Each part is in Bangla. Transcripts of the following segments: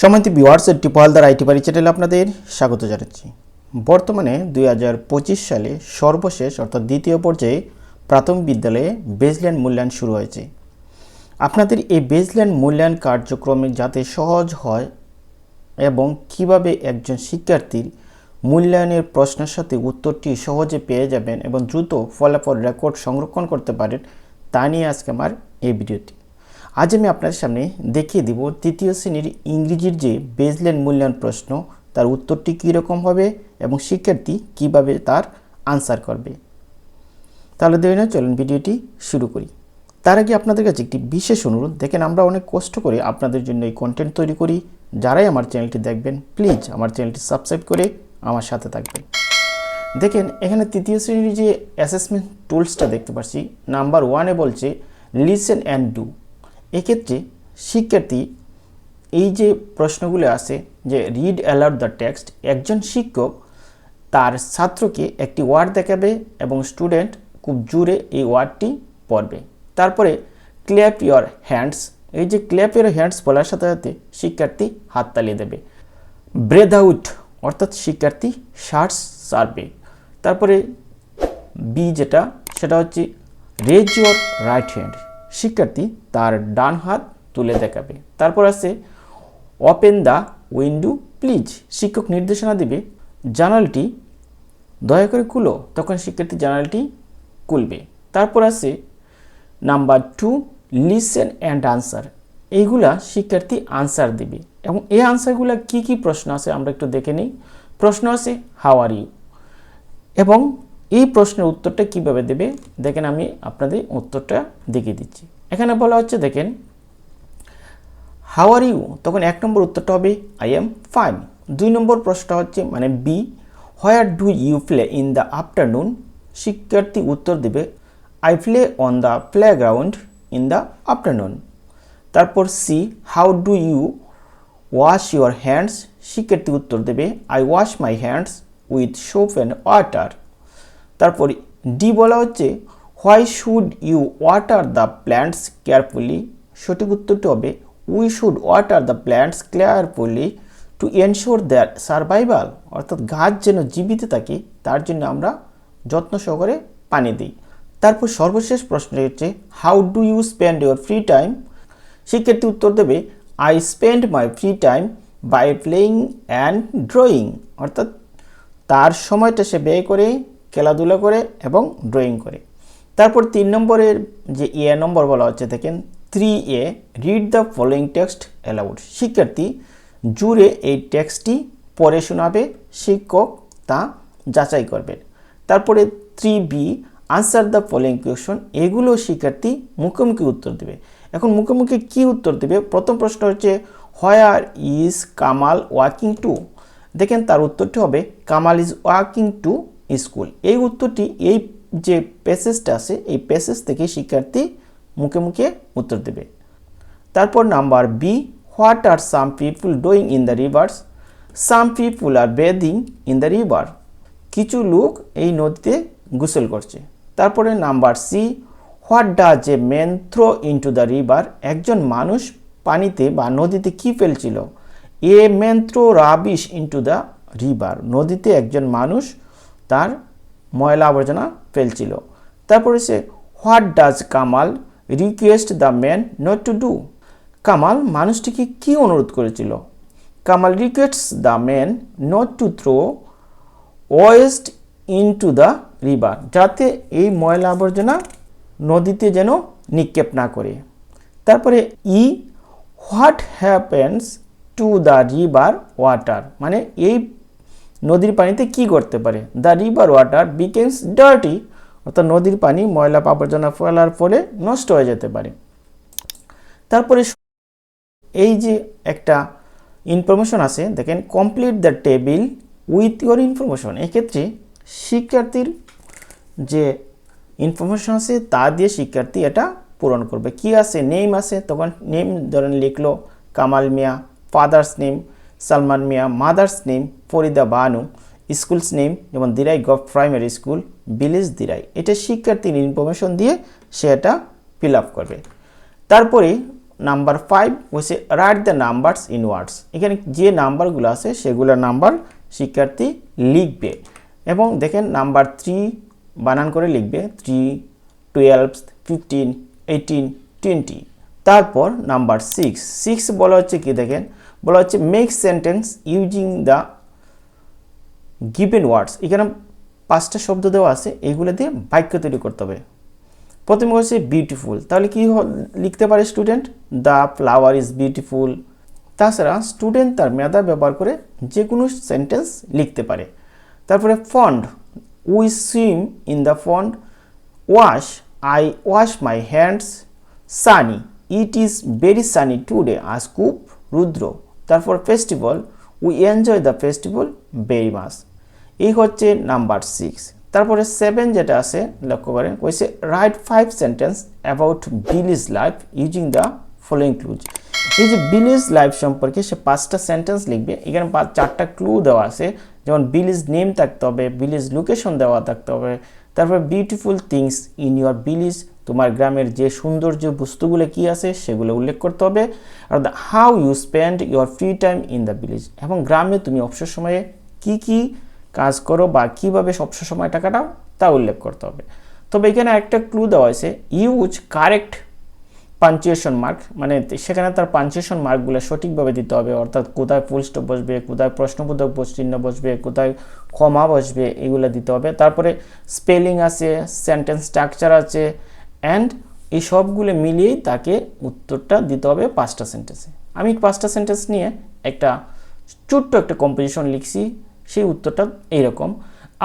সমিতি বিওয়ার্স টিপলদার আইটি বাড়ি চ্যানেলে আপনাদের স্বাগত জানাচ্ছি। বর্তমানে দুই হাজার পঁচিশ সালে সর্বশেষ, অর্থাৎ দ্বিতীয় পর্যায়ে প্রাথমিক বিদ্যালয়ে বেসল্যান্ড মূল্যায়ন শুরু হয়েছে। আপনাদের এই বেসল্যান্ড মূল্যায়ন কার্যক্রমে যাতে সহজ হয় এবং কীভাবে একজন শিক্ষার্থীর মূল্যায়নের প্রশ্নের সাথে উত্তরটি সহজে পেয়ে যাবেন এবং দ্রুত ফলাফল রেকর্ড সংরক্ষণ করতে পারেন, তা নিয়ে আজকে আমার এই ভিডিওটি। আজ আমি আপনাদের সামনে দেখিয়ে দিব তৃতীয় শ্রেণির ইংরেজির যে বেজল্যান্ড মূল্যায়ন প্রশ্ন, তার উত্তরটি কীরকম হবে এবং শিক্ষার্থী কীভাবে তার আনসার করবে। তাহলে দেরি না চলুন ভিডিওটি শুরু করি। তার আগে আপনাদের কাছে একটি বিশেষ অনুরোধ, দেখেন আমরা অনেক কষ্ট করে আপনাদের জন্য এই কন্টেন্ট তৈরি করি। যারাই আমার চ্যানেলটি দেখবেন প্লিজ আমার চ্যানেলটি সাবস্ক্রাইব করে আমার সাথে থাকবেন। দেখেন, এখানে তৃতীয় শ্রেণির যে অ্যাসেসমেন্ট টুলসটা দেখতে পাচ্ছি নাম্বার ওয়ানে বলছে লিসেন অ্যান্ড ডু এক্ষেত্রে শিক্ষার্থী এই যে প্রশ্নগুলো আছে যে রিড অ্যালাউড দ্য টেক্সট একজন শিক্ষক তার ছাত্রকে একটি ওয়ার্ড দেখাবে এবং স্টুডেন্ট খুব জোরে এই ওয়ার্ডটি পড়বে। তারপরে ক্ল্যাপ ইয়োর হ্যান্ডস এই যে ক্ল্যাপ ইয়োর হ্যান্ডস বলার সাথে সাথে শিক্ষার্থী হাততালি দেবে। ব্রেদ আউট অর্থাৎ শিক্ষার্থী শার্টস সারবে তারপরে বি যেটা, সেটা হচ্ছে রেজ ইউর রাইট হ্যান্ড শিক্ষার্থী তার ডান হাত তুলে দেখাবে। তারপর আছে ওপেন দ্য উইন্ডো প্লিজ শিক্ষক নির্দেশনা দেবে, জানালটি দয়া করে খুলো। তখন শিক্ষার্থী জানালটি খুলবে। তারপর আছে number two listen and answer এইগুলা শিক্ষার্থী আনসার দেবে। এবং এই আনসারগুলো কি কি প্রশ্ন আছে আমরা একটু দেখে নিই। প্রশ্ন আছে হাউ আর ইউ এবং এই প্রশ্নের উত্তরটা কীভাবে দেবে? দেখেন আমি আপনাদের উত্তরটা দেখিয়ে দিচ্ছি। এখানে বলা হচ্ছে, দেখেন হাউ আর ইউ তখন এক নম্বর উত্তরটা হবে আই এম ফাইন দুই নম্বর প্রশ্নটা হচ্ছে মানে B where do you play in the afternoon শিক্ষার্থী উত্তর দেবে I play on the playground in the afternoon তারপর C how do you wash your hands শিক্ষার্থী উত্তর দেবে I wash my hands with soap and water তারপর ডি বলা হচ্ছে why should you water the plants carefully সঠিক উত্তরটি হবে we should water the plants carefully to ensure their survival অর্থাৎ গাছ যেন জীবিত থাকে, তার জন্য আমরা যত্ন সহকারে পানি দিই। তারপর সর্বশেষ প্রশ্নটি হচ্ছে how do you spend your free time শিক্ষার্থী উত্তর দেবে I spend my free time by playing and drawing অর্থাৎ তার সময়টা সে ব্যয় করে, খেলাধুলা করে এবং ড্রয়িং করে। তারপর তিন নম্বরের যে এ নম্বর বলা হচ্ছে, দেখেন three A read the following text aloud শিক্ষার্থী, জুড়ে এই টেক্সটটি পড়ে শোনাবে, শিক্ষক তা যাচাই করবেন তারপরে three B answer the following question এগুলো শিক্ষার্থী মুখোমুখি উত্তর দেবে। এখন মুখোমুখি কি উত্তর দেবে? প্রথম প্রশ্ন হচ্ছে where is Kamal walking to দেখেন তার উত্তরটি হবে Kamal is walking to school এই উত্তরটি এই যে প্যাসেজটা আছে, এই প্যাসেজ থেকে শিক্ষার্থী মুখে মুখে উত্তর দেবে। তারপর number B what are some people doing in the rivers some people are bathing in the river কিছু লোক এই নদীতে গোসল করছে। তারপরে number C what does a men throw into the river একজন মানুষ পানিতে বা নদীতে কি ফেলছিল? A men throw rubbish into the river নদীতে একজন মানুষ তার ময়লা আবর্জনা ফেলছিল। তারপরে সে what does Kamal request the man not to do Kamal মানুষটিকে কি অনুরোধ করেছিল? Kamal requests the man not to throw waste into the river যাতে এই ময়লা আবর্জনা নদীতে যেন নিক্ষেপ না করে। তারপরে E what happens to the river water মানে এই নদীর পানিতে কি করতে পারে? The river water becomes dirty অর্থাৎ নদীর পানি ময়লা আবর্জনা ফেলার ফলে নষ্ট হয়ে যেতে পারে। তারপরে এই যে একটা ইনফরমেশন আছে, দেখেন complete the table with your information এক্ষেত্রে শিক্ষার্থীর যে ইনফরমেশন আছে, তা দিয়ে শিক্ষার্থী এটা পূরণ করবে। কি আছে? নেম আছে, তখন নেম ধরেন লিখলো Kamal Mia father's name Salman Mia, mother's name Farida Banu, school's name যেমন Derai gov primary school village Derai. এটা শিক্ষার্থীর ইনফরমেশন দিয়ে সে এটা ফিল আপ করবে। তারপরে নাম্বার ফাইভ হচ্ছে write the numbers in words এখানে যে নাম্বারগুলো আছে সেগুলোর নাম্বার শিক্ষার্থী লিখবে। এবং দেখেন নাম্বার থ্রি বানান করে লিখবে three twelve fifteen eighteen twenty তারপর নাম্বার সিক্স সিক্স বলা হচ্ছে কি দেখেন? বলা হচ্ছে make sentence using the given words এখানে পাঁচটা শব্দ দেওয়া আছে, এগুলো দিয়ে বাক্য তৈরি করতে হবে। প্রথমে হচ্ছে বিউটিফুল তাহলে কি লিখতে পারে student the flower is beautiful তাছাড়া স্টুডেন্ট তার মেধা ব্যবহার করে যে কোনো সেন্টেন্স লিখতে পারে। তারপরে pond we swim in the pond wash I wash my hands sunny it is very sunny today আসকুপ রুদ্র। তারপর festival we enjoy the festival very much এই হচ্ছে নাম্বার সিক্স তারপরে সেভেন যেটা আছে, লক্ষ্য করেন, কইছে write five sentence about village life using the following clues এই যে বিলিজ লাইফ সম্পর্কে সে পাঁচটা সেন্টেন্স লিখবে, এখানে পাঁচ চারটা ক্লু দেওয়া আছে, যেমন বিলিজ নেম থাকতে হবে বিলিজ লোকেশন দেওয়া থাকতে হবে, তারপর beautiful things in your village তোমার গ্রামের যে সৌন্দর্য বস্তুগুলো কি আছে সেগুলো উল্লেখ করতে হবে, আর how you spend your free time in the village এবং গ্রামে তুমি অবসর সময়ে কি কি কাজ করো বা কীভাবে অবসর সময়টা কাটাও তা উল্লেখ করতে হবে। তবে এখানে একটা ক্লু দেওয়া আছে ইউজ কারেক্ট পাঞ্চুয়েশন মার্ক মানে সেখানে তার পাঞ্চুয়েশন মার্কগুলো সঠিকভাবে দিতে হবে, অর্থাৎ কোথায় ফুল বসবে, কোথায় প্রশ্নবোধক চিহ্ন বসবে, কোথায় কমা বসবে, এগুলো দিতে হবে। তারপরে স্পেলিং আছে সেন্টেন্স স্ট্রাকচার আছে অ্যান্ড এই সবগুলো মিলিয়েই তাকে উত্তরটা দিতে হবে পাঁচটা সেন্টেন্সে আমি পাঁচটা সেন্টেন্স নিয়ে একটা ছোট্ট একটা কম্পোজিশন লিখছি, সেই উত্তরটা এইরকম।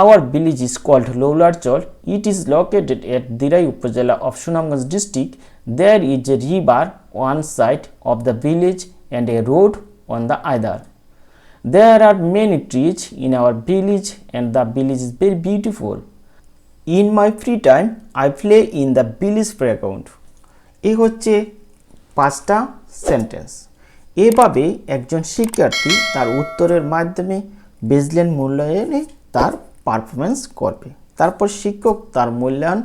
Our village is called Laularchar it is located at Derai upazila of Sunamganj district there is a river one side of the village and a road on the either There are many trees in our village and the village is very beautiful. In my free time, I play in the village playground. এই হচ্ছে পাঁচটা সেন্টেন্স এভাবে একজন শিক্ষার্থী তার উত্তরের মাধ্যমে বেজলেন মূল্যায়নে তার পারফরমেন্স করবে। তারপর শিক্ষক তার মূল্যায়ন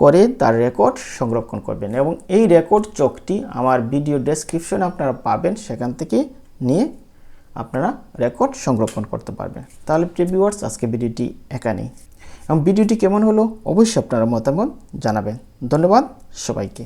করে তার রেকর্ড সংরক্ষণ করবেন এবং এই রেকর্ড চোখটি আমার ভিডিও ডেসক্রিপশনে আপনারা পাবেন। সেখান থেকে নিয়ে আপনারা রেকর্ড সংরক্ষণ করতে পারবেন। তাহলে প্রিভিউয়ার্স আজকে ভিডিওটি এখানেই। এবং ভিডিওটি কেমন হলো অবশ্যই আপনারা মতামত জানাবেন। ধন্যবাদ সবাইকে।